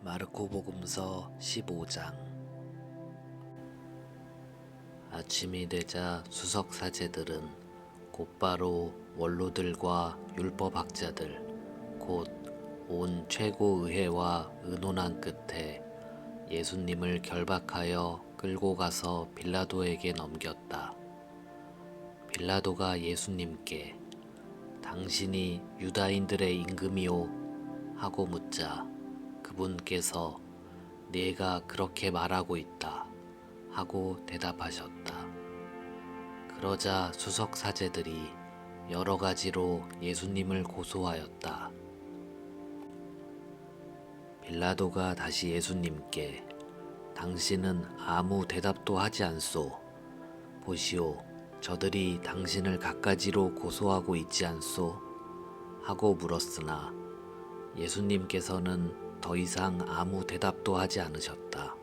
마르코 복음서 15장 아침이 되자 수석 사제들은 곧바로 원로들과 율법학자들 곧 온 최고 의회와 의논한 끝에 예수님을 결박하여 끌고 가서 빌라도에게 넘겼다. 빌라도가 예수님께 당신이 유다인들의 임금이오 하고 묻자 그분께서 네가 그렇게 말하고 있다 하고 대답하셨다. 그러자 수석 사제들이 여러 가지로 예수님을 고소하였다. 빌라도가 다시 예수님께 당신은 아무 대답도 하지 않소. 보시오, 저들이 당신을 갖가지로 고소하고 있지 않소? 하고 물었으나 예수님께서는 더 이상 아무 대답도 하지 않으셨다.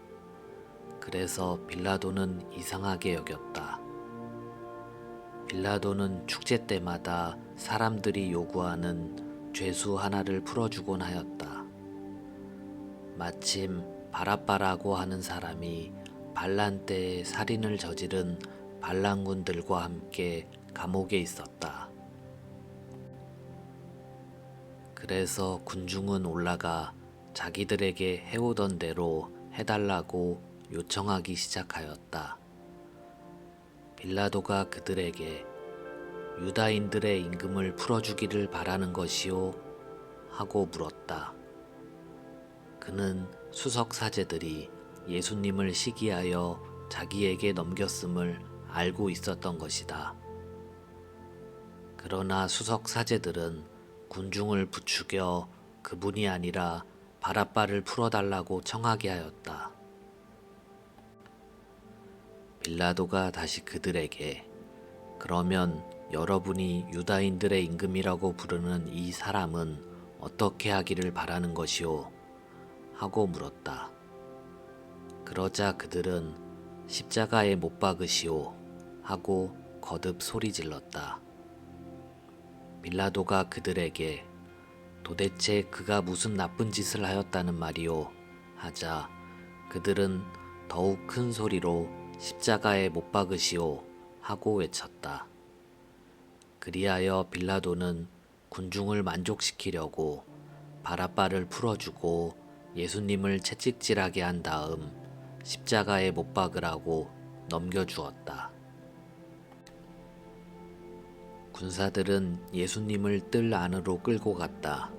그래서 빌라도는 이상하게 여겼다. 빌라도는 축제 때마다 사람들이 요구하는 죄수 하나를 풀어주곤 하였다. 마침 바라빠라고 하는 사람이 반란 때에 살인을 저지른 반란군들과 함께 감옥에 있었다. 그래서 군중은 올라가 자기들에게 해오던 대로 해달라고 요청하기 시작하였다. 빌라도가 그들에게 유다인들의 임금을 풀어주기를 바라는 것이오? 하고 물었다. 그는 수석 사제들이 예수님을 시기하여 자기에게 넘겼음을 알고 있었던 것이다. 그러나 수석 사제들은 군중을 부추겨 그분이 아니라 바라빠를 풀어달라고 청하게 하였다. 빌라도가 다시 그들에게 그러면 여러분이 유다인들의 임금이라고 부르는 이 사람은 어떻게 하기를 바라는 것이오? 하고 물었다. 그러자 그들은 십자가에 못 박으시오 하고 거듭 소리 질렀다. 빌라도가 그들에게 도대체 그가 무슨 나쁜 짓을 하였다는 말이오 하자 그들은 더욱 큰 소리로 십자가에 못 박으시오 하고 외쳤다. 그리하여 빌라도는 군중을 만족시키려고 바라빠를 풀어주고 예수님을 채찍질하게 한 다음 십자가에 못 박으라고 넘겨주었다. 군사들은 예수님을 뜰 안으로 끌고 갔다.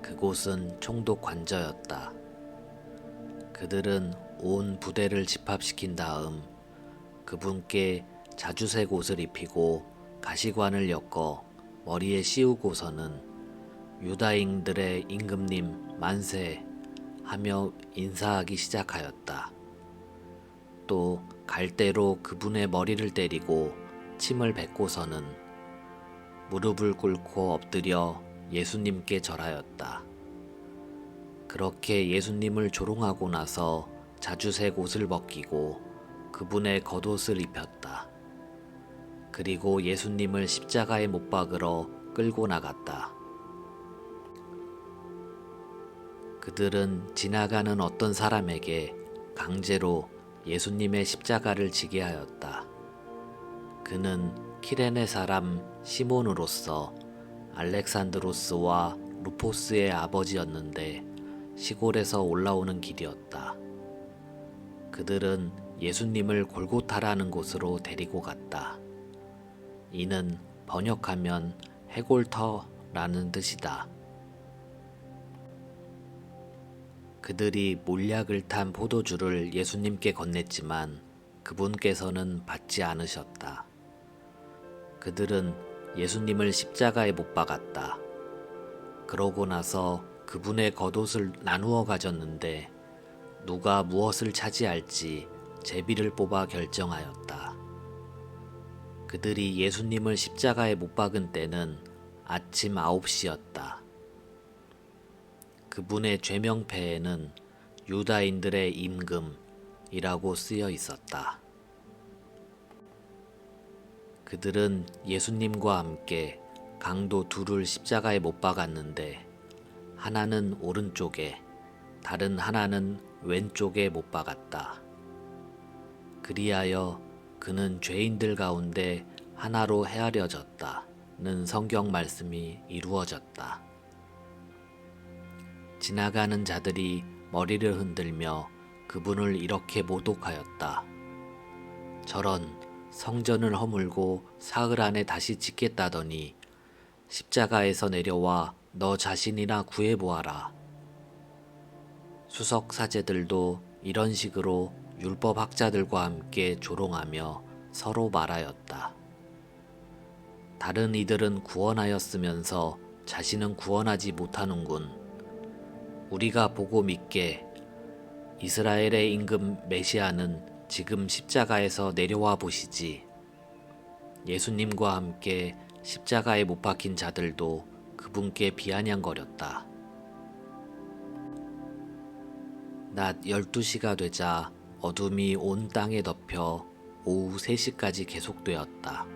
그곳은 총독 관저였다. 그들은 온 부대를 집합시킨 다음 그분께 자주색 옷을 입히고 가시관을 엮어 머리에 씌우고서는 유다인들의 임금님 만세 하며 인사하기 시작하였다. 또 갈대로 그분의 머리를 때리고 침을 뱉고서는 무릎을 꿇고 엎드려 예수님께 절하였다. 그렇게 예수님을 조롱하고 나서 자주색 옷을 벗기고 그분의 겉옷을 입혔다. 그리고 예수님을 십자가에 못 박으러 끌고 나갔다. 그들은 지나가는 어떤 사람에게 강제로 예수님의 십자가를 지게 하였다. 그는 키레네 사람 시몬으로서 알렉산드로스와 루포스의 아버지였는데 시골에서 올라오는 길이었다. 그들은 예수님을 골고타라는 곳으로 데리고 갔다. 이는 번역하면 해골터라는 뜻이다. 그들이 몰약을 탄 포도주를 예수님께 건넸지만 그분께서는 받지 않으셨다. 그들은 예수님을 십자가에 못 박았다. 그러고 나서 그분의 겉옷을 나누어 가졌는데 누가 무엇을 차지할지 제비를 뽑아 결정하였다. 그들이 예수님을 십자가에 못 박은 때는 아침 9시였다. 그분의 죄명패에는 유다인들의 임금이라고 쓰여 있었다. 그들은 예수님과 함께 강도 둘을 십자가에 못 박았는데 하나는 오른쪽에 다른 하나는 왼쪽에 못 박았다. 그리하여 그는 죄인들 가운데 하나로 헤아려졌다는 성경 말씀이 이루어졌다. 지나가는 자들이 머리를 흔들며 그분을 이렇게 모독하였다. 저런 성전을 허물고 사흘 안에 다시 짓겠다더니 십자가에서 내려와 너 자신이나 구해보아라. 수석 사제들도 이런 식으로 율법 학자들과 함께 조롱하며 서로 말하였다. 다른 이들은 구원하였으면서 자신은 구원하지 못하는군. 우리가 보고 믿게 이스라엘의 임금 메시아는 지금 십자가에서 내려와 보시지. 예수님과 함께 십자가에 못 박힌 자들도 그분께 비아냥거렸다. 낮 12시가 되자 어둠이 온 땅에 덮여 오후 3시까지 계속되었다.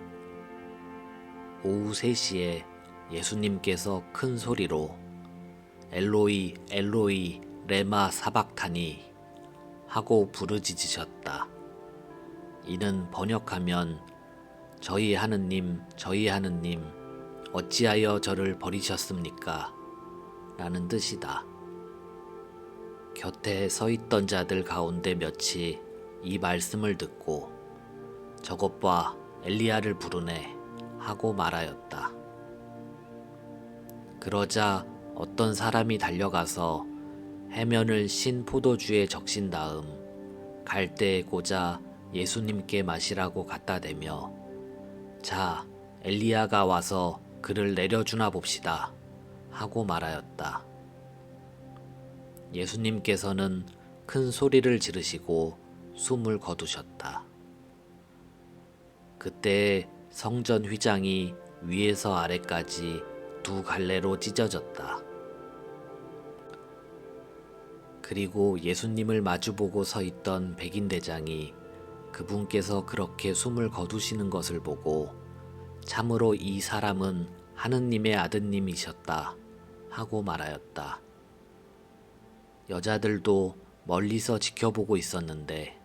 오후 3시에 예수님께서 큰 소리로 엘로이 엘로이 레마 사박타니 하고 부르짖으셨다. 이는 번역하면 저희 하느님 저희 하느님 어찌하여 저를 버리셨습니까? 라는 뜻이다. 곁에 서 있던 자들 가운데 몇이 이 말씀을 듣고 저것 봐 엘리야를 부르네 하고 말하였다. 그러자 어떤 사람이 달려가서 해면을 신 포도주에 적신 다음 갈대에 꽂아 예수님께 마시라고 갖다 대며 자 엘리야가 와서 그를 내려주나 봅시다 하고 말하였다. 예수님께서는 큰 소리를 지르시고 숨을 거두셨다. 그때 성전 휘장이 위에서 아래까지 두 갈래로 찢어졌다. 그리고 예수님을 마주보고 서 있던 백인 대장이 그분께서 그렇게 숨을 거두시는 것을 보고 참으로 이 사람은 하느님의 아드님이셨다 하고 말하였다. 여자들도 멀리서 지켜보고 있었는데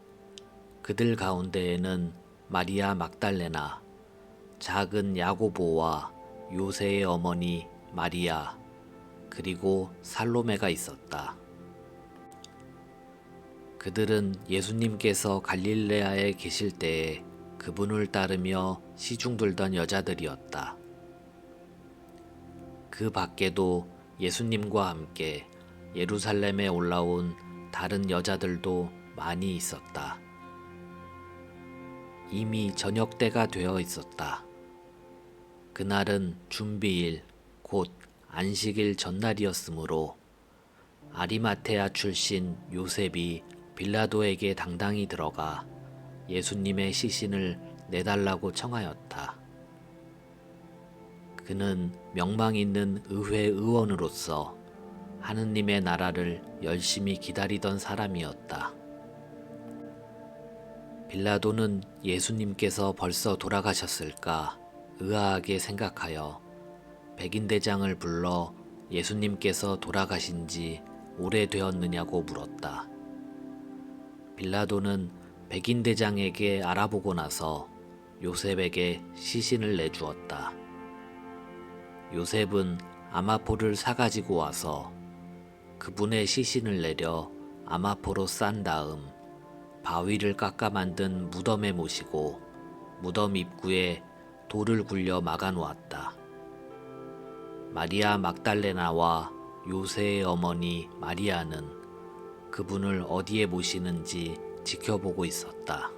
그들 가운데에는 마리아 막달레나 작은 야고보와 요새의 어머니 마리아 그리고 살로메가 있었다. 그들은 예수님께서 갈릴레아에 계실 때에 그분을 따르며 시중들던 여자들이었다. 그 밖에도 예수님과 함께 예루살렘에 올라온 다른 여자들도 많이 있었다. 이미 저녁 때가 되어 있었다. 그날은 준비일, 곧 안식일 전날이었으므로 아리마테아 출신 요셉이 빌라도에게 당당히 들어가 예수님의 시신을 내달라고 청하였다. 그는 명망 있는 의회 의원으로서 하느님의 나라를 열심히 기다리던 사람이었다. 빌라도는 예수님께서 벌써 돌아가셨을까 의아하게 생각하여 백인 대장을 불러 예수님께서 돌아가신 지 오래되었느냐고 물었다. 빌라도는 백인 대장에게 알아보고 나서 요셉에게 시신을 내주었다. 요셉은 아마포를 사가지고 와서 그분의 시신을 내려 아마포로 싼 다음 바위를 깎아 만든 무덤에 모시고 무덤 입구에 돌을 굴려 막아 놓았다. 마리아 막달레나와 요새의 어머니 마리아는 그분을 어디에 모시는지 지켜보고 있었다.